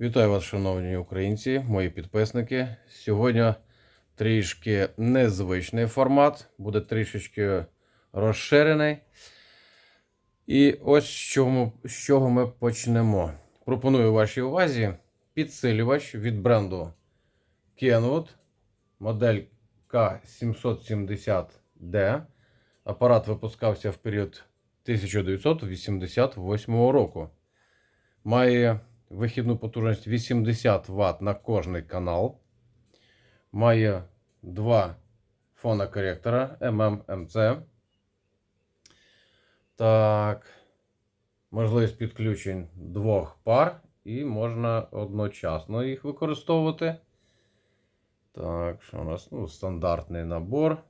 Вітаю вас, шановні українці, мої підписники. Сьогодні трішки незвичний формат, буде трішечки розширений. І ось з чого, з чого ми почнемо. Пропоную вашій увазі підсилювач від бренду Kenwood, модель K770D. Апарат випускався в період 1988 року. Має вихідну потужність 80 Вт на кожний канал. Має два фонокоректора MMMC. Так. Можливість підключень двох пар, і можна одночасно їх використовувати. Так, що у нас? Ну, стандартний набор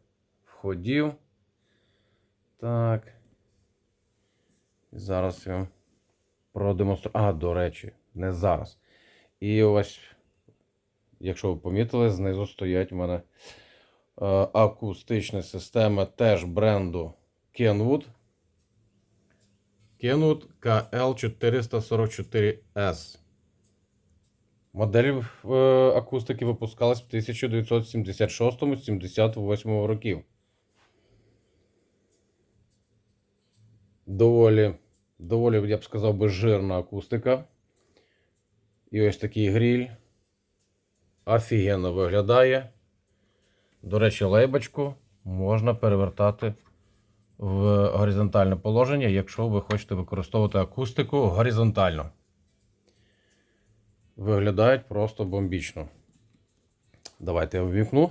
входів. Так. Зараз я продемонструю. А, до речі, не зараз. І ось, якщо ви помітили, знизу стоять у мене е, акустичні системи теж бренду Kenwood. Kenwood KL444S. Модель е, акустики випускалась в 1976-78 років. Доволі, доволі, я б сказав би, жирна акустика. І ось такий гріль. Офігенно виглядає. До речі, лейбочку можна перевертати в горизонтальне положення, якщо ви хочете використовувати акустику горизонтально. Виглядають просто бомбічно. Давайте я ввікну.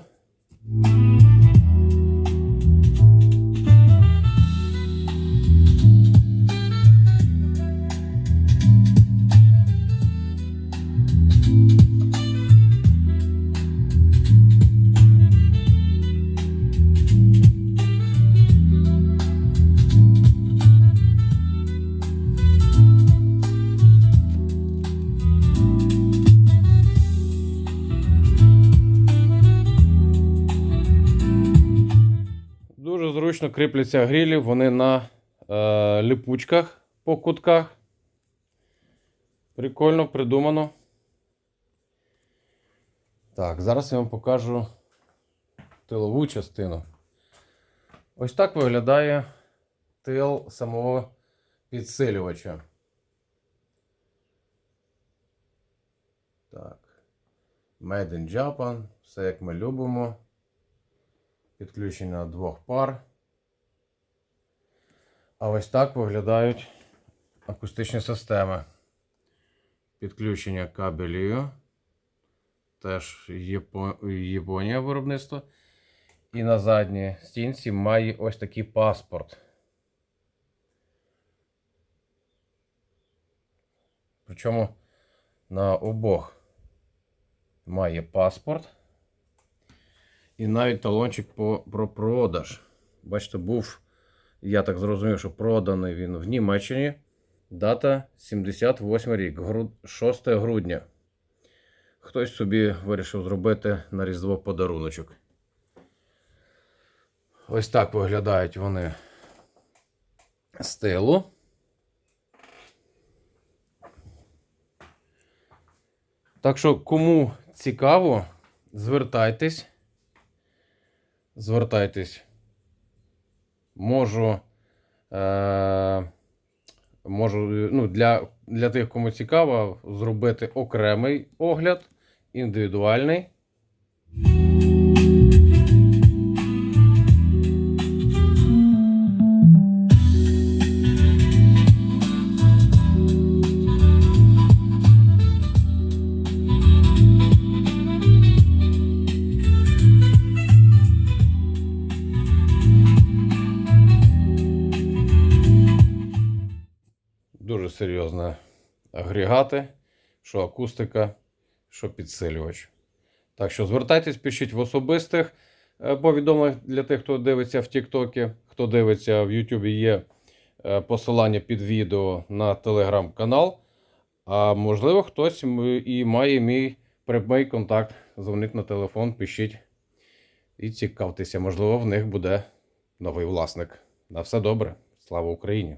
Зручно кріпляться грілі, вони на е, липучках по кутках. Прикольно придумано. Так, зараз я вам покажу тилову частину. Ось так виглядає тил самого підсилювача. Так. Made in Japan. Все як ми любимо. Підключення двох пар. А ось так виглядають акустичні системи. Підключення кабелів. Теж Японія виробництво. І на задній стінці має ось такий паспорт. Причому на обох має паспорт. І навіть талончик про продаж. Бачите, був, я так зрозумів, що проданий він в Німеччині. Дата 78 рік, 6 грудня. Хтось собі вирішив зробити на Різдво подаруночок. Ось так виглядають вони з тилу. Так що, кому цікаво, звертайтесь. Звертайтесь. Можу. Е, можу ну, для, для тих, кому цікаво, зробити окремий огляд, індивідуальний. Дуже серйозні агрегати, що акустика, що підсилювач. Так що звертайтесь, пишіть в особистих е, повідомленнях для тих, хто дивиться в Тіктокі, хто дивиться в Ютубі, є е, посилання під відео на телеграм-канал. А можливо, хтось і має мій прямий контакт. Дзвонить на телефон, пишіть і цікавтеся. Можливо, в них буде новий власник. На все добре. Слава Україні!